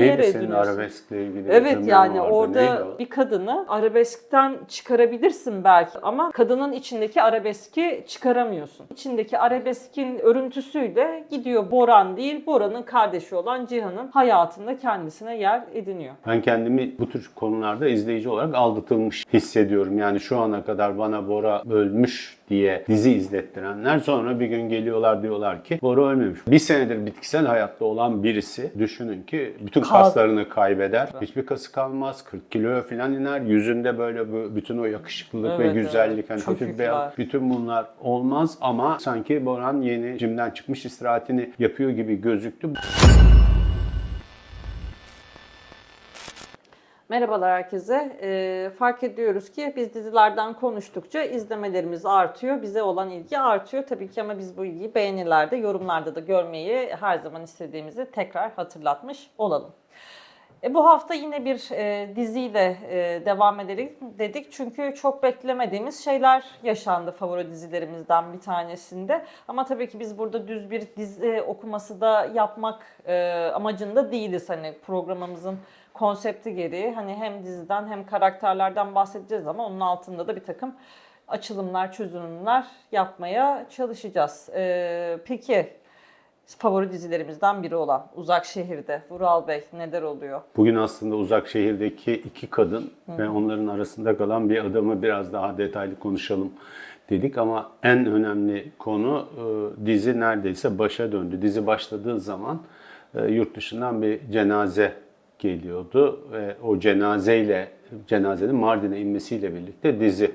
Neydi senin arabeskle ilgili? Evet yani vardı. orada Neydi bir kadını arabeskten çıkarabilirsin belki ama kadının içindeki arabeski çıkaramıyorsun. İçindeki arabeskin örüntüsüyle gidiyor Boran değil, Boran'ın kardeşi olan Cihan'ın hayatında kendisine yer ediniyor. Ben kendimi bu tür konularda izleyici olarak aldatılmış hissediyorum. Yani şu ana kadar bana Bora ölmüş diye dizi izlettirenler sonra bir gün geliyorlar diyorlar ki Bora ölmemiş. Bir senedir bitkisel hayatta olan birisi düşünün ki bütün Kas- kaslarını kaybeder. Hiçbir kası kalmaz. 40 kiloya falan iner. Yüzünde böyle bu- bütün o yakışıklılık ve Evet, güzellik, evet. hani hafif beyaz bütün bunlar olmaz ama sanki Boran yeni cimden çıkmış istirahatini yapıyor gibi gözüktü. Merhabalar herkese. Ee, fark ediyoruz ki biz dizilerden konuştukça izlemelerimiz artıyor. Bize olan ilgi artıyor tabii ki ama biz bu ilgiyi beğenilerde, yorumlarda da görmeyi her zaman istediğimizi tekrar hatırlatmış olalım. E, bu hafta yine bir e, diziyle e, devam edelim dedik. Çünkü çok beklemediğimiz şeyler yaşandı favori dizilerimizden bir tanesinde. Ama tabii ki biz burada düz bir dizi okuması da yapmak e, amacında değiliz. Hani programımızın konsepti gereği hani hem diziden hem karakterlerden bahsedeceğiz ama onun altında da bir takım açılımlar, çözümler yapmaya çalışacağız. E, peki favori dizilerimizden biri olan Uzak Şehir'de Vural Bey neler oluyor? Bugün aslında uzak şehirdeki iki kadın ve onların arasında kalan bir adamı biraz daha detaylı konuşalım dedik ama en önemli konu e, dizi neredeyse başa döndü. Dizi başladığı zaman e, yurt dışından bir cenaze geliyordu ve o cenazeyle cenazenin Mardin'e inmesiyle birlikte dizi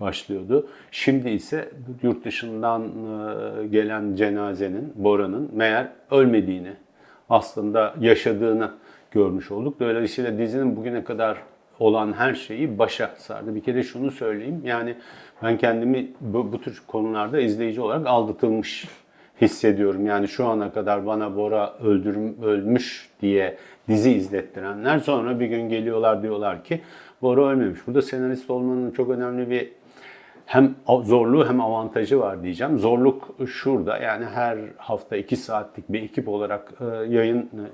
başlıyordu. Şimdi ise yurt dışından e, gelen cenazenin, Bora'nın meğer ölmediğini, aslında yaşadığını görmüş olduk. Dolayısıyla dizinin bugüne kadar olan her şeyi başa sardı. Bir kere şunu söyleyeyim. Yani ben kendimi bu, bu tür konularda izleyici olarak aldatılmış hissediyorum. Yani şu ana kadar bana Bora öldürüm, ölmüş diye dizi izlettirenler sonra bir gün geliyorlar diyorlar ki Bora ölmemiş. Burada senarist olmanın çok önemli bir hem zorluğu hem avantajı var diyeceğim. Zorluk şurada yani her hafta 2 saatlik bir ekip olarak e, yayın e,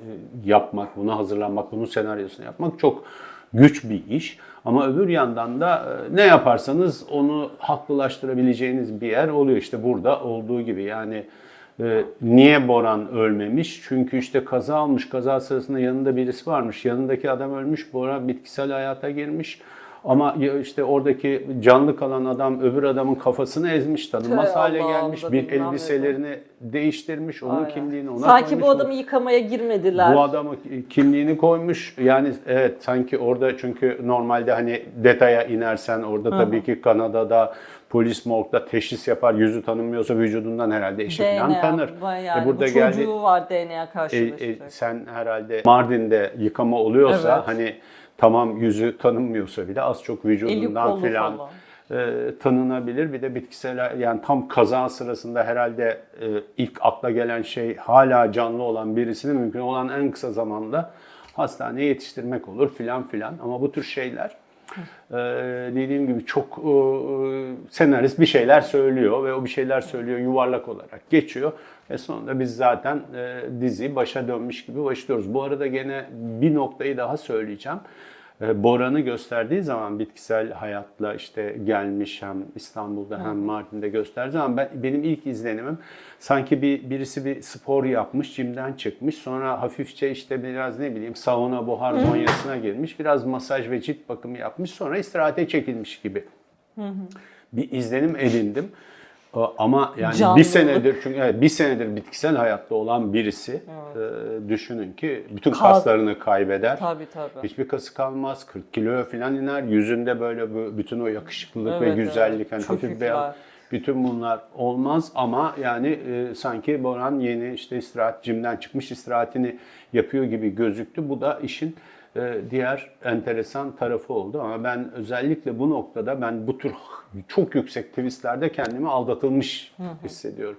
yapmak, bunu hazırlanmak, bunun senaryosunu yapmak çok güç bir iş. Ama öbür yandan da e, ne yaparsanız onu haklılaştırabileceğiniz bir yer oluyor. İşte burada olduğu gibi yani niye Boran ölmemiş? Çünkü işte kaza almış. Kaza sırasında yanında birisi varmış. Yanındaki adam ölmüş. Boran bitkisel hayata girmiş. Ama işte oradaki canlı kalan adam öbür adamın kafasını ezmiş, tanınmaz Tüh, hale Allah'ım gelmiş. Bir elbiselerini değiştirmiş, onun Aynen. kimliğini ona Sanki koymuş. bu adamı yıkamaya girmediler. Bu adamı kimliğini koymuş. Yani evet sanki orada çünkü normalde hani detaya inersen orada tabii ki Kanada'da polis morgda teşhis yapar. Yüzü tanınmıyorsa vücudundan herhalde eşi falan tanır. Yani E burada bu çocuğu geldi var DNA e, karşılaşacak. e, sen herhalde Mardin'de yıkama oluyorsa Evet. hani tamam yüzü tanınmıyorsa bile az çok vücudundan filan e, tanınabilir. Bir de bitkisel yani tam kaza sırasında herhalde e, ilk akla gelen şey hala canlı olan birisini mümkün olan en kısa zamanda hastaneye yetiştirmek olur filan filan. Ama bu tür şeyler e, dediğim gibi çok e, senarist bir şeyler söylüyor ve o bir şeyler söylüyor yuvarlak olarak geçiyor. Ve sonunda biz zaten e, dizi başa dönmüş gibi başlıyoruz. Bu arada gene bir noktayı daha söyleyeceğim. E, Boran'ı gösterdiği zaman bitkisel hayatla işte gelmiş hem İstanbul'da hem Mardin'de gösterdiği zaman ben, benim ilk izlenimim sanki bir birisi bir spor yapmış, jimden çıkmış. Sonra hafifçe işte biraz ne bileyim sauna buhar monyasına girmiş. Biraz masaj ve cilt bakımı yapmış. Sonra istirahate çekilmiş gibi bir izlenim edindim. Ama yani Canlı. bir senedir çünkü evet, bir senedir bitkisel hayatta olan birisi e, düşünün ki bütün Kas- kaslarını kaybeder. Tabii tabii. Hiçbir kası kalmaz. 40 kiloya falan iner. Yüzünde böyle bu- bütün o yakışıklılık ve Evet, güzellik, evet. hani hafif beyaz. Bütün bunlar olmaz ama yani e, sanki Boran yeni işte istirahat, cimden çıkmış istirahatini yapıyor gibi gözüktü. Bu da işin diğer enteresan tarafı oldu. Ama ben özellikle bu noktada ben bu tür çok yüksek twistlerde kendimi aldatılmış hissediyorum.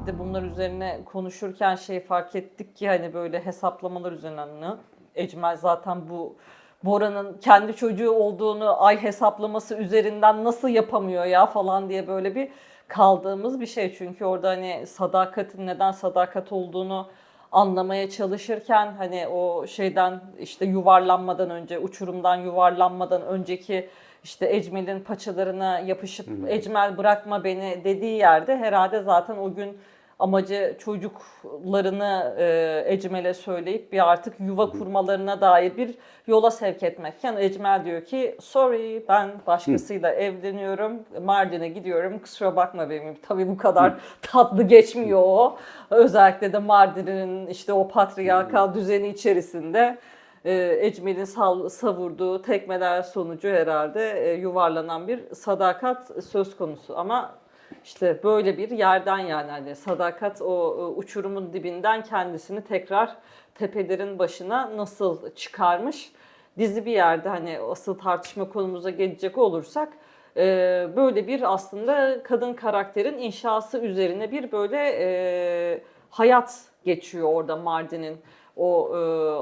Bir de bunlar üzerine konuşurken şey fark ettik ki hani böyle hesaplamalar üzerinden Ecmel zaten bu Bora'nın kendi çocuğu olduğunu ay hesaplaması üzerinden nasıl yapamıyor ya falan diye böyle bir kaldığımız bir şey. Çünkü orada hani sadakatin neden sadakat olduğunu anlamaya çalışırken hani o şeyden işte yuvarlanmadan önce uçurumdan yuvarlanmadan önceki işte Ecmel'in paçalarına yapışıp Ecmel bırakma beni dediği yerde herhalde zaten o gün amacı çocuklarını e, Ecmel'e söyleyip bir artık yuva kurmalarına dair bir yola sevk etmekken Ecmel diyor ki sorry ben başkasıyla evleniyorum Mardin'e gidiyorum kusura bakma benim tabii bu kadar tatlı geçmiyor o. Özellikle de Mardin'in işte o patriarkal düzeni içerisinde e, Ecmel'in sav- savurduğu tekmeler sonucu herhalde e, yuvarlanan bir sadakat söz konusu. Ama işte böyle bir yerden yani hani sadakat o e, uçurumun dibinden kendisini tekrar tepelerin başına nasıl çıkarmış dizi bir yerde hani asıl tartışma konumuza gelecek olursak e, böyle bir aslında kadın karakterin inşası üzerine bir böyle e, hayat geçiyor orada Mardin'in o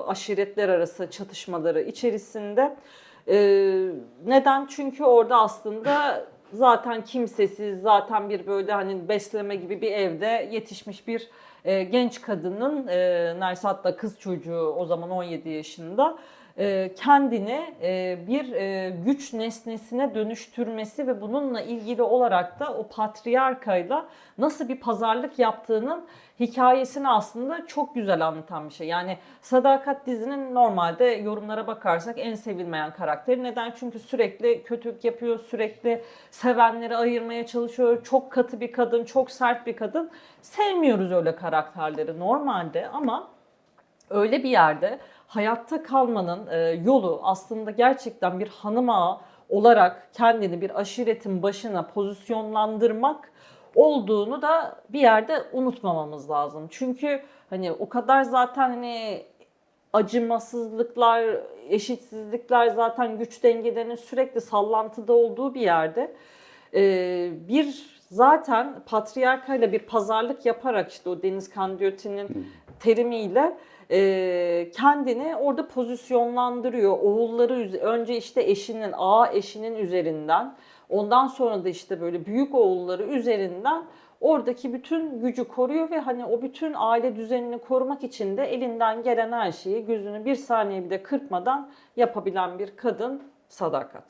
aşiretler arası çatışmaları içerisinde. Neden? Çünkü orada aslında zaten kimsesiz, zaten bir böyle hani besleme gibi bir evde yetişmiş bir e, genç kadının, e, neredeyse hatta kız çocuğu o zaman 17 yaşında, kendini e, bir e, güç nesnesine dönüştürmesi ve bununla ilgili olarak da o patriarkayla nasıl bir pazarlık yaptığının hikayesini aslında çok güzel anlatan bir şey. Yani Sadakat dizinin normalde yorumlara bakarsak en sevilmeyen karakteri. Neden? Çünkü sürekli kötülük yapıyor, sürekli sevenleri ayırmaya çalışıyor. Çok katı bir kadın, çok sert bir kadın. Sevmiyoruz öyle karakterleri normalde ama öyle bir yerde hayatta kalmanın e, yolu aslında gerçekten bir hanım ağa olarak kendini bir aşiretin başına pozisyonlandırmak olduğunu da bir yerde unutmamamız lazım. Çünkü hani o kadar zaten hani acımasızlıklar, eşitsizlikler zaten güç dengelerinin sürekli sallantıda olduğu bir yerde e, bir zaten patriarkayla bir pazarlık yaparak işte o Deniz Kandiyotti'nin terimiyle e, kendini orada pozisyonlandırıyor. Oğulları önce işte eşinin, ağa eşinin üzerinden ondan sonra da işte böyle büyük oğulları üzerinden oradaki bütün gücü koruyor ve hani o bütün aile düzenini korumak için de elinden gelen her şeyi gözünü bir saniye bile kırpmadan yapabilen bir kadın sadakat.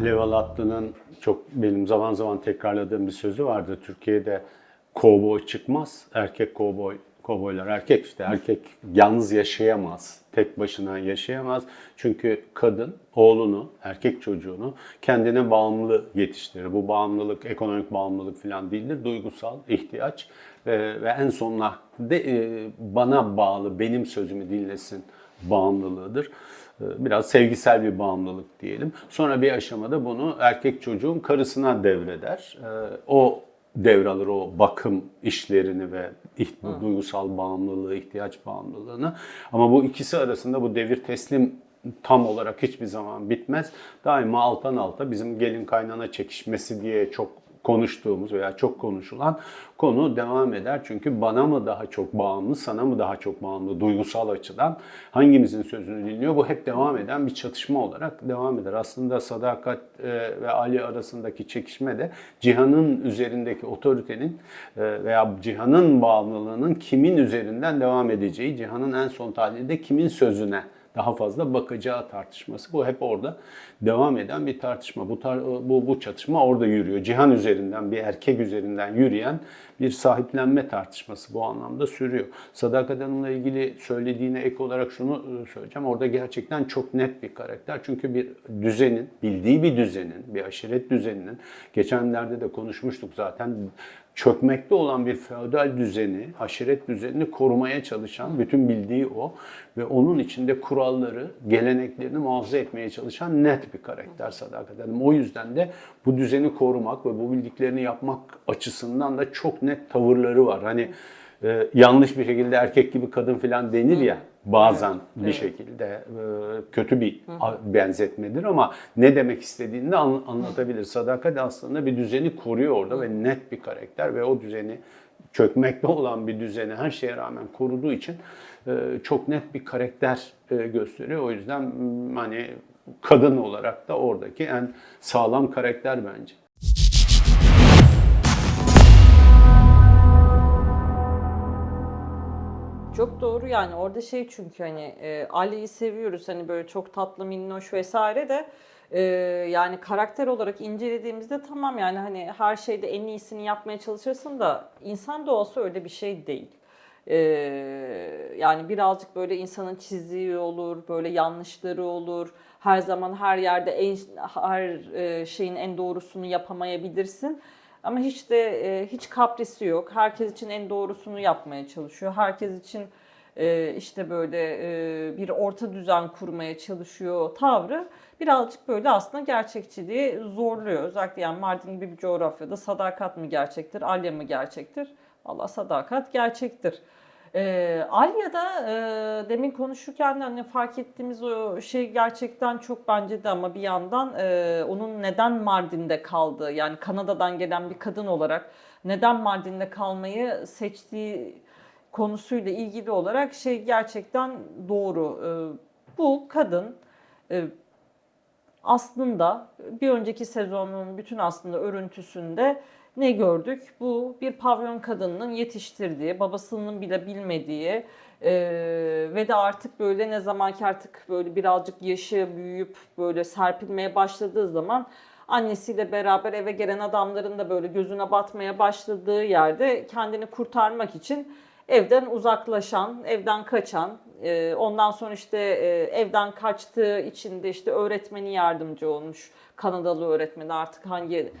Alev Alatlı'nın çok benim zaman zaman tekrarladığım bir sözü vardı. Türkiye'de kovboy çıkmaz, erkek kovboy, kovboylar erkek işte erkek yalnız yaşayamaz, tek başına yaşayamaz. Çünkü kadın oğlunu, erkek çocuğunu kendine bağımlı yetiştirir. Bu bağımlılık ekonomik bağımlılık falan değildir, duygusal ihtiyaç ve, ve en sonunda de, e, bana bağlı, benim sözümü dinlesin bağımlılığıdır biraz sevgisel bir bağımlılık diyelim. Sonra bir aşamada bunu erkek çocuğun karısına devreder. Ee, O devralır o bakım işlerini ve duygusal bağımlılığı, ihtiyaç bağımlılığını. Ama bu ikisi arasında bu devir teslim tam olarak hiçbir zaman bitmez. Daima alttan alta bizim gelin kaynana çekişmesi diye çok konuştuğumuz veya çok konuşulan konu devam eder. Çünkü bana mı daha çok bağımlı, sana mı daha çok bağımlı duygusal açıdan hangimizin sözünü dinliyor? Bu hep devam eden bir çatışma olarak devam eder. Aslında Sadakat e, ve Ali arasındaki çekişme de Cihan'ın üzerindeki otoritenin e, veya Cihan'ın bağımlılığının kimin üzerinden devam edeceği, Cihan'ın en son tahlilde kimin sözüne daha fazla bakacağı tartışması. Bu hep orada devam eden bir tartışma. Bu tar- bu bu çatışma orada yürüyor. Cihan üzerinden bir erkek üzerinden yürüyen bir sahiplenme tartışması bu anlamda sürüyor. Sadakat Hanım'la ilgili söylediğine ek olarak şunu e, söyleyeceğim. Orada gerçekten çok net bir karakter. Çünkü bir düzenin, bildiği bir düzenin, bir aşiret düzeninin geçenlerde de konuşmuştuk zaten çökmekte olan bir feodal düzeni, aşiret düzenini korumaya çalışan, bütün bildiği o ve onun içinde kuralları, geleneklerini muhafaza etmeye çalışan net bir karakter Sadakat Hanım. O yüzden de bu düzeni korumak ve bu bildiklerini yapmak açısından da çok net tavırları var. Hani e, yanlış bir şekilde erkek gibi kadın falan denir ya bazen bir şekilde e, kötü bir benzetmedir ama ne demek istediğini de an- anlatabilir. Sadakat aslında bir düzeni koruyor orada ve net bir karakter ve o düzeni çökmekte olan bir düzeni her şeye rağmen koruduğu için e, çok net bir karakter e, gösteriyor. O yüzden hani kadın olarak da oradaki en sağlam karakter bence. Çok doğru yani orada şey çünkü hani e, Ali'yi seviyoruz hani böyle çok tatlı minnoş vesaire de e, yani karakter olarak incelediğimizde tamam yani hani her şeyde en iyisini yapmaya çalışırsın da insan doğası öyle bir şey değil. E, yani birazcık böyle insanın çizdiği olur, böyle yanlışları olur. Her zaman her yerde en her e, şeyin en doğrusunu yapamayabilirsin. Ama hiç de e, hiç kaprisi yok. Herkes için en doğrusunu yapmaya çalışıyor. Herkes için e, işte böyle e, bir orta düzen kurmaya çalışıyor tavrı birazcık böyle aslında gerçekçiliği zorluyor. Özellikle yani Mardin gibi bir coğrafyada sadakat mı gerçektir, alya mı gerçektir? Allah sadakat gerçektir. E, Alya'da e, demin konuşurken de hani fark ettiğimiz o şey gerçekten çok bence de ama bir yandan e, onun neden Mardin'de kaldığı yani Kanada'dan gelen bir kadın olarak neden Mardin'de kalmayı seçtiği konusuyla ilgili olarak şey gerçekten doğru. E, bu kadın e, aslında bir önceki sezonun bütün aslında örüntüsünde ne gördük? Bu bir pavyon kadınının yetiştirdiği, babasının bile bilmediği e, ve de artık böyle ne zamanki artık böyle birazcık yaşı büyüyüp böyle serpilmeye başladığı zaman annesiyle beraber eve gelen adamların da böyle gözüne batmaya başladığı yerde kendini kurtarmak için evden uzaklaşan, evden kaçan, e, ondan sonra işte e, evden kaçtığı için de işte öğretmeni yardımcı olmuş. Kanadalı öğretmeni artık hangi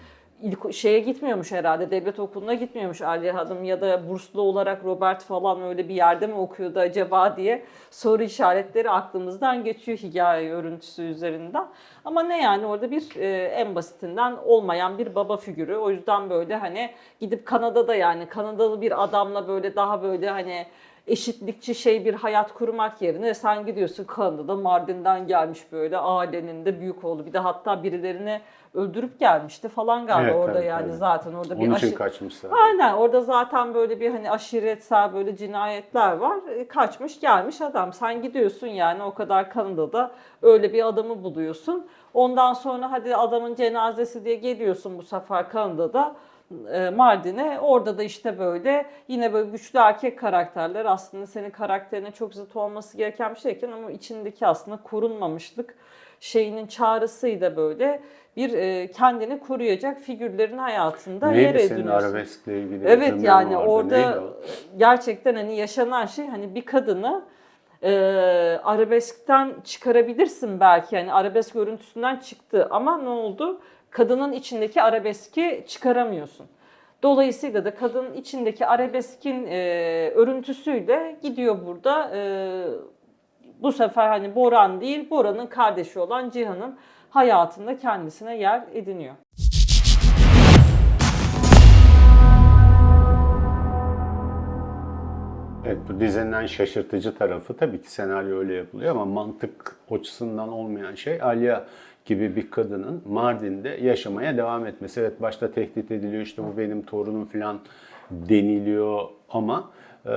ilk şeye gitmiyormuş herhalde. Devlet okuluna gitmiyormuş Aliye Hanım ya da burslu olarak Robert falan öyle bir yerde mi okuyordu acaba diye soru işaretleri aklımızdan geçiyor hikaye örüntüsü üzerinden. Ama ne yani orada bir e, en basitinden olmayan bir baba figürü. O yüzden böyle hani gidip Kanada'da yani Kanadalı bir adamla böyle daha böyle hani eşitlikçi şey bir hayat kurmak yerine sen gidiyorsun Kanada'da Mardin'den gelmiş böyle ailenin de büyük oğlu bir de hatta birilerini öldürüp gelmişti falan galiba Evet, orada tabii, yani tabii. zaten orada bir Onun için aşı- kaçmışlar. Aynen orada zaten böyle bir hani aşiretsel böyle cinayetler var. E, Kaçmış gelmiş adam. Sen gidiyorsun yani o kadar Kanada'da öyle bir adamı buluyorsun. Ondan sonra hadi adamın cenazesi diye geliyorsun bu sefer Kanada'da Mardin'e. Orada da işte böyle yine böyle güçlü erkek karakterler aslında senin karakterine çok zıt olması gereken bir şeyken ama içindeki aslında korunmamışlık şeyinin çağrısıyla böyle bir e, kendini koruyacak figürlerin hayatında yer Neydi senin ediniyorsun. arabeskle ilgili? Evet yani vardı. orada Neydi gerçekten hani yaşanan şey hani bir kadını e, arabeskten çıkarabilirsin belki yani arabesk görüntüsünden çıktı ama ne oldu? Kadının içindeki arabeski çıkaramıyorsun. Dolayısıyla da kadının içindeki arabeskin e, örüntüsüyle gidiyor burada e, bu sefer hani Boran değil Boran'ın kardeşi olan Cihan'ın hayatında kendisine yer ediniyor. Evet bu dizinin en şaşırtıcı tarafı tabii ki senaryo öyle yapılıyor ama mantık açısından olmayan şey Alya gibi bir kadının Mardin'de yaşamaya devam etmesi. Evet başta tehdit ediliyor işte bu benim torunum falan deniliyor ama e,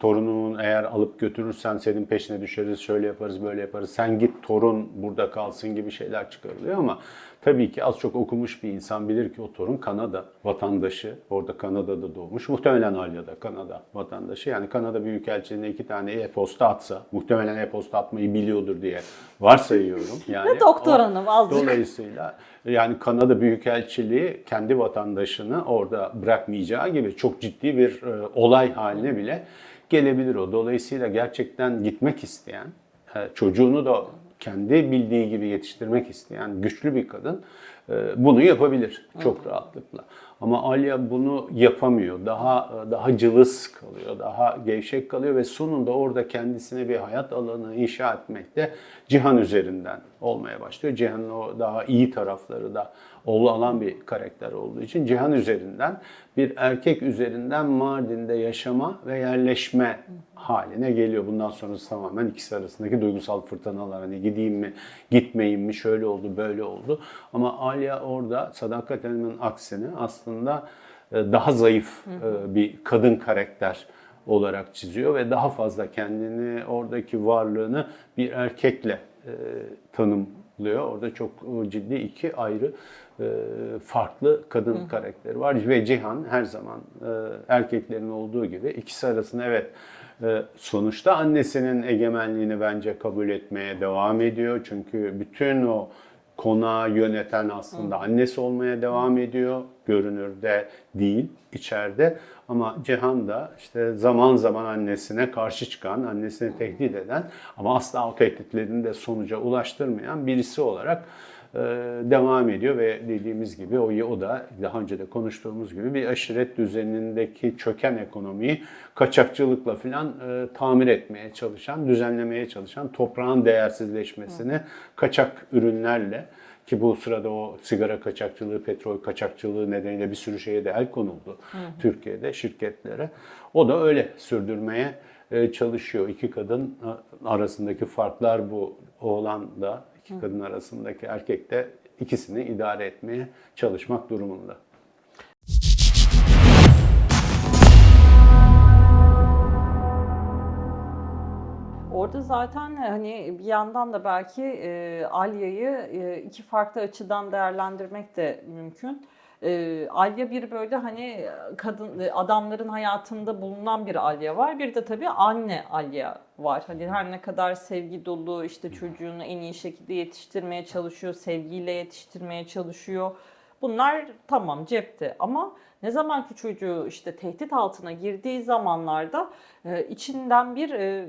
torunumun eğer alıp götürürsen senin peşine düşeriz, şöyle yaparız, böyle yaparız. Sen git torun burada kalsın gibi şeyler çıkarılıyor ama tabii ki az çok okumuş bir insan bilir ki o torun Kanada vatandaşı. Orada Kanada'da doğmuş. Muhtemelen Alya'da Kanada vatandaşı. Yani Kanada Büyükelçiliğine iki tane e-posta atsa, muhtemelen e-posta atmayı biliyordur diye varsayıyorum. Yani Doktor hanım azıcık. Dolayısıyla yani Kanada Büyükelçiliği kendi vatandaşını orada bırakmayacağı gibi çok ciddi bir e, olay haline bile gelebilir o. Dolayısıyla gerçekten gitmek isteyen, e, çocuğunu da kendi bildiği gibi yetiştirmek isteyen güçlü bir kadın bunu yapabilir çok rahatlıkla. Ama Alya bunu yapamıyor. Daha daha cılız kalıyor, daha gevşek kalıyor ve sonunda orada kendisine bir hayat alanı inşa etmekte Cihan üzerinden olmaya başlıyor. Cihan'ın o daha iyi tarafları da olan bir karakter olduğu için Cihan üzerinden bir erkek üzerinden Mardin'de yaşama ve yerleşme haline geliyor. Bundan sonrası tamamen ikisi arasındaki duygusal fırtınalar. Hani gideyim mi, gitmeyeyim mi, şöyle oldu, böyle oldu. Ama Alya orada Sadakat Hanım'ın aksine aslında e, daha zayıf e, bir kadın karakter olarak çiziyor ve daha fazla kendini oradaki varlığını bir erkekle e, tanımlıyor. Orada çok ciddi iki ayrı farklı kadın karakteri var ve Cihan her zaman erkeklerin olduğu gibi ikisi arasında evet sonuçta annesinin egemenliğini bence kabul etmeye devam ediyor. Çünkü bütün o konağı yöneten aslında annesi olmaya devam ediyor. Görünürde değil, içeride. Ama Cihan da işte zaman zaman annesine karşı çıkan, annesini tehdit eden ama asla o tehditlerini de sonuca ulaştırmayan birisi olarak devam ediyor ve dediğimiz gibi o, o da daha önce de konuştuğumuz gibi bir aşiret düzenindeki çöken ekonomiyi kaçakçılıkla filan e, tamir etmeye çalışan, düzenlemeye çalışan, toprağın değersizleşmesini kaçak ürünlerle ki bu sırada o sigara kaçakçılığı, petrol kaçakçılığı nedeniyle bir sürü şeye de el konuldu Türkiye'de şirketlere. O da öyle sürdürmeye e, çalışıyor. İki kadın a- arasındaki farklar bu. Oğlan da iki kadın arasındaki erkek de ikisini idare etmeye çalışmak durumunda. Orada zaten hani bir yandan da belki e, Alya'yı e, iki farklı açıdan değerlendirmek de mümkün. E, Alya bir böyle hani kadın e, adamların hayatında bulunan bir Alya var. Bir de tabii anne Alya var. Hani her ne kadar sevgi dolu işte çocuğunu en iyi şekilde yetiştirmeye çalışıyor, sevgiyle yetiştirmeye çalışıyor. Bunlar tamam cepte ama ne zamanki çocuğu işte tehdit altına girdiği zamanlarda e, içinden bir e,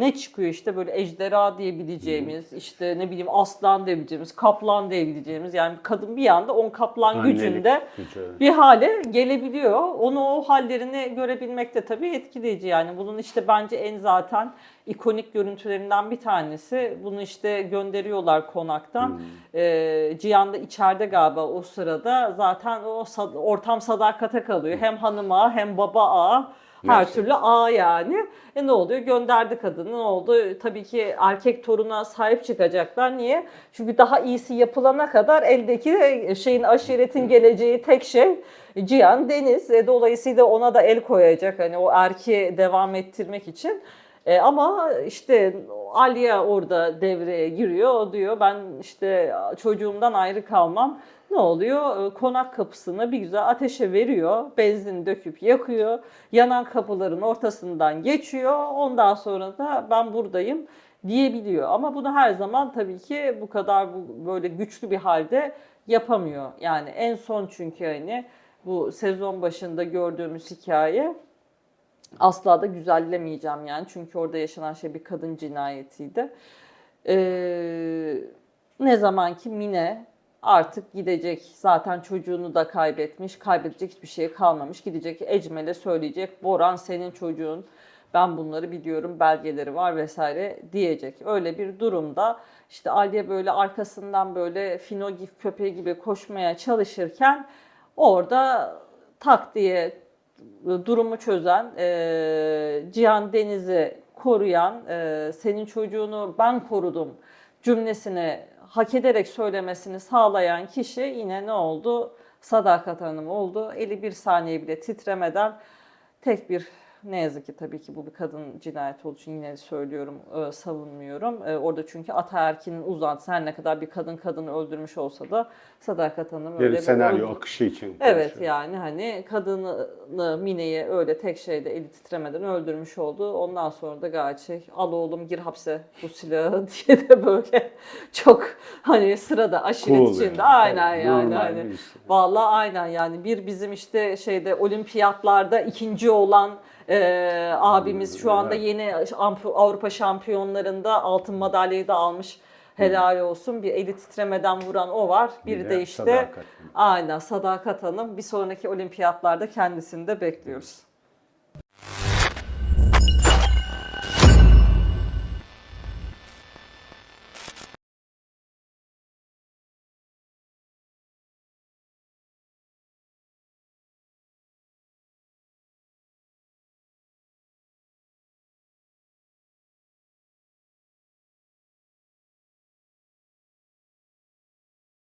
ne çıkıyor işte böyle ejderha diyebileceğimiz, işte ne bileyim aslan diyebileceğimiz, kaplan diyebileceğimiz yani kadın bir anda on kaplan Annelik gücünde gücü, evet. bir hale gelebiliyor. Onu o hallerini görebilmek de tabii etkileyici yani. Bunun işte bence en zaten ikonik görüntülerinden bir tanesi. Bunu işte gönderiyorlar konaktan. Hmm. Ee, Cihan da içeride galiba o sırada zaten o ortam sadakate kalıyor. Hem hanıma hem baba ağa. Her türlü ağa yani. E ne oluyor? Gönderdi kadını. Ne oldu? Tabii ki erkek toruna sahip çıkacaklar. Niye? Çünkü daha iyisi yapılana kadar eldeki şeyin aşiretin geleceği tek şey Cihan Deniz. E, dolayısıyla ona da el koyacak hani o erkeği devam ettirmek için. E, ama işte Aliye orada devreye giriyor. O diyor ben işte çocuğumdan ayrı kalmam. Ne oluyor? E, Konak kapısını bir güzel ateşe veriyor. Benzin döküp yakıyor. Yanan kapıların ortasından geçiyor. Ondan sonra da ben buradayım diyebiliyor. Ama bunu her zaman tabii ki bu kadar böyle güçlü bir halde yapamıyor. Yani en son çünkü hani bu sezon başında gördüğümüz hikaye asla da güzellemeyeceğim yani. Çünkü orada yaşanan şey bir kadın cinayetiydi. Ee, ne zaman ki Mine artık gidecek zaten çocuğunu da kaybetmiş, kaybedecek hiçbir şey kalmamış. Gidecek Ecmel'e söyleyecek Boran senin çocuğun ben bunları biliyorum belgeleri var vesaire diyecek. Öyle bir durumda işte Aliye böyle arkasından böyle fino gibi köpeği gibi koşmaya çalışırken orada tak diye durumu çözen, e, Cihan Deniz'i koruyan, e, senin çocuğunu ben korudum cümlesini hak ederek söylemesini sağlayan kişi yine ne oldu? Sadakat Hanım oldu. Eli bir saniye bile titremeden tek bir ne yazık ki tabii ki bu bir kadın cinayeti olduğu için yine söylüyorum, e, savunmuyorum. E, orada çünkü ataerkinin uzantısı her ne kadar bir kadın kadını öldürmüş olsa da Sadakat Hanım Bir öyle senaryo öldür- akışı için Evet konuşuyor. yani hani kadını Mine'yi öyle tek şeyde eli titremeden öldürmüş oldu. Ondan sonra da gayet şey al oğlum gir hapse bu silahı diye de böyle çok hani sırada aşiret Cool içinde yani. aynen Tabii, yani hani bir vallahi aynen yani bir bizim işte şeyde olimpiyatlarda ikinci olan e, abimiz şu anda yeni Avrupa şampiyonlarında altın madalyayı da almış. Helal olsun. Bir eli titremeden vuran o var. Bir, Bir de, işte Sadakat aynen Sadakat Hanım. Bir sonraki olimpiyatlarda kendisini de bekliyoruz.